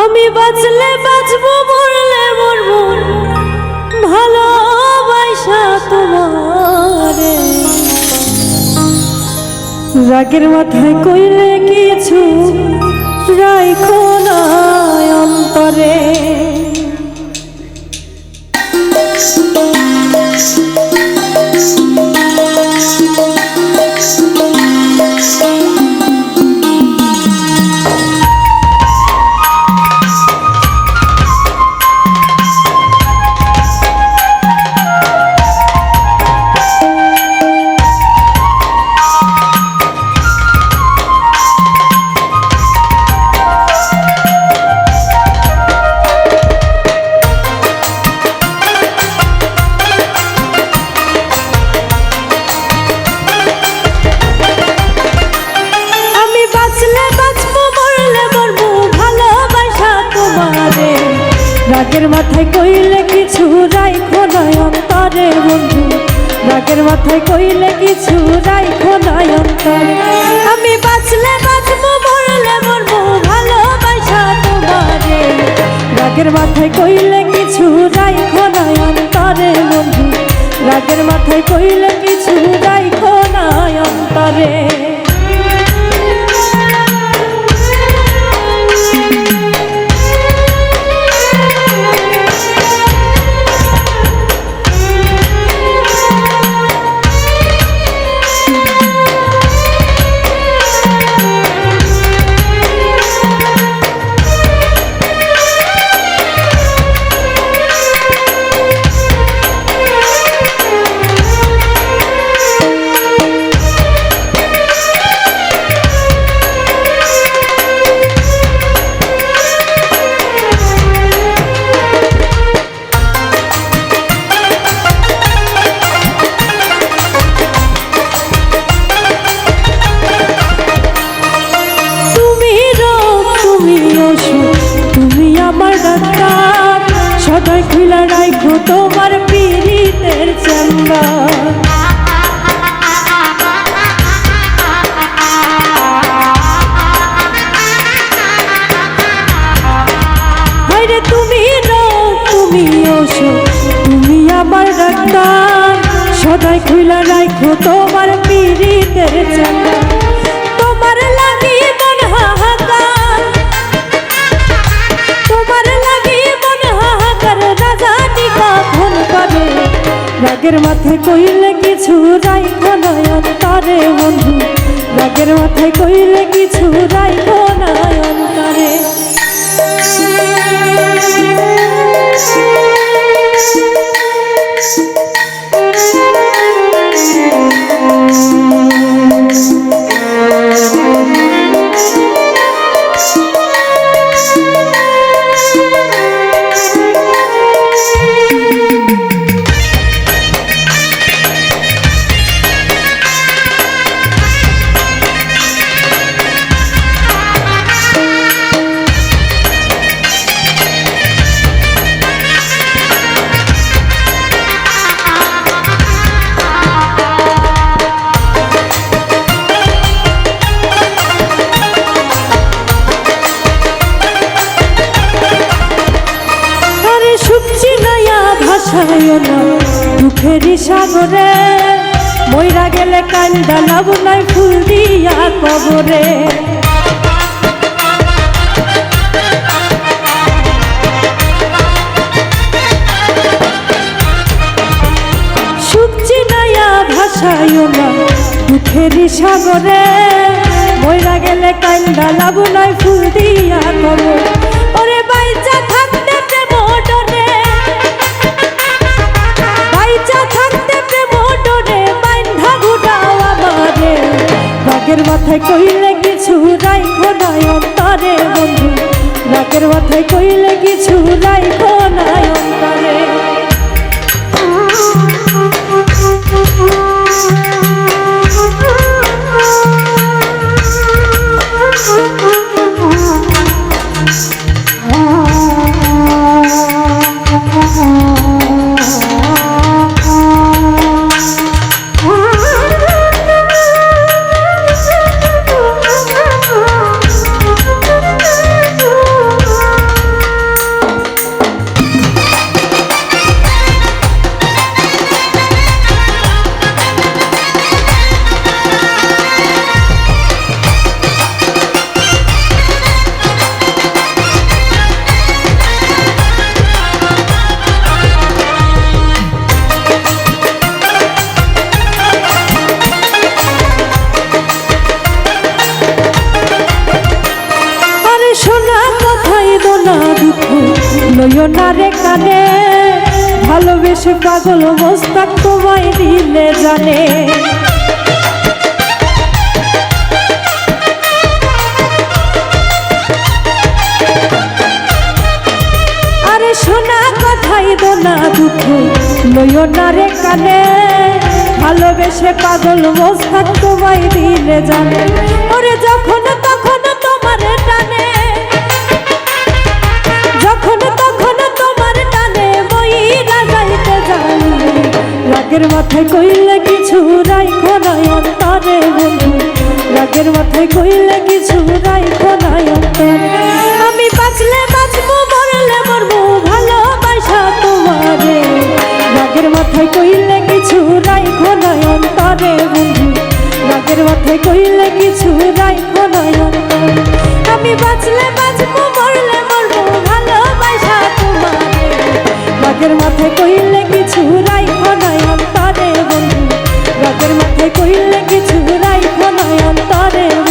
আমি বাঁচলে বাঁচবো মরলে মরবো। ভালোবাসা তোমার। রাগের মাথায় কইলে কিছু রাগের মাথায় কইলে কিছু রাইখো নয় অন্তরে বন্ধু। রাগের মাথায় কইলে কিছু রাইখো নয় অন্তরে। আমি বাঁচলে বাঁচবো, মরলে মরবো, ভালোবাসা তোমারে। রাগের মাথায় কইলে কিছু রাইখো নয় অন্তরে বন্ধু। রাগের মাথায় কইলে কিছু রাইখো নয় অন্তরে। তুমি সদাই খুলা রাখো তোমার পীড়িতের চেম্বার রাগের মাথায় কইলে কিছু রাই নয়ন তারে বন্ধু। রাগের মাথায় কইলে কিছু রাই নয় দুঃখেরই মইরা গেলে কান্দা লাভ নাই ফুল দিয়া কবরে। শুকছি নয়া ভাষায় না দুঃখেরই সাগরে, মইরা গেলে কান্দা লাভ নাই ফুল দিয়া কবরে। মাথায় কইলে কিছু রাইখো না অন্তরে বন্ধু। রাগের মাথায় কইলে কিছু রাইখো না অন্তরে। Oh লইও না রে কানে, ভালোবেসে পাগল মোস্তাক তোমায় দিলে জানে। আরে শোনা কথাই দোনা দুঃখ, লইও রে কানে। ভালোবেসে পাগল মোস্তাক তোমায় দিলে জানে। ওরে যখন রাগের মাথায় কইলে কিছু রাইখো নাই অন্তরে বন্ধু। রাগের মাথায় কইলে কিছু রাইখো নাই অন্তরে আমি বাঁচলে বাঁচবো, মরলে মরবো, ভালোবাসা তোমারে। রাগের মাথায় কইলে কিছু রাইখো নাই অন্তরে বন্ধু। রাগের মাথায় কইলে কিছু রাইখো নাই অন্তরে আমি বাঁচলে বাঁচবো, মরলে মরবো, ভালোবাসা তোমারে। রাগের মাথায় কইলে কিছু রাই রাগের মাথায় কইলে কিছু রাইখা অন্তরে।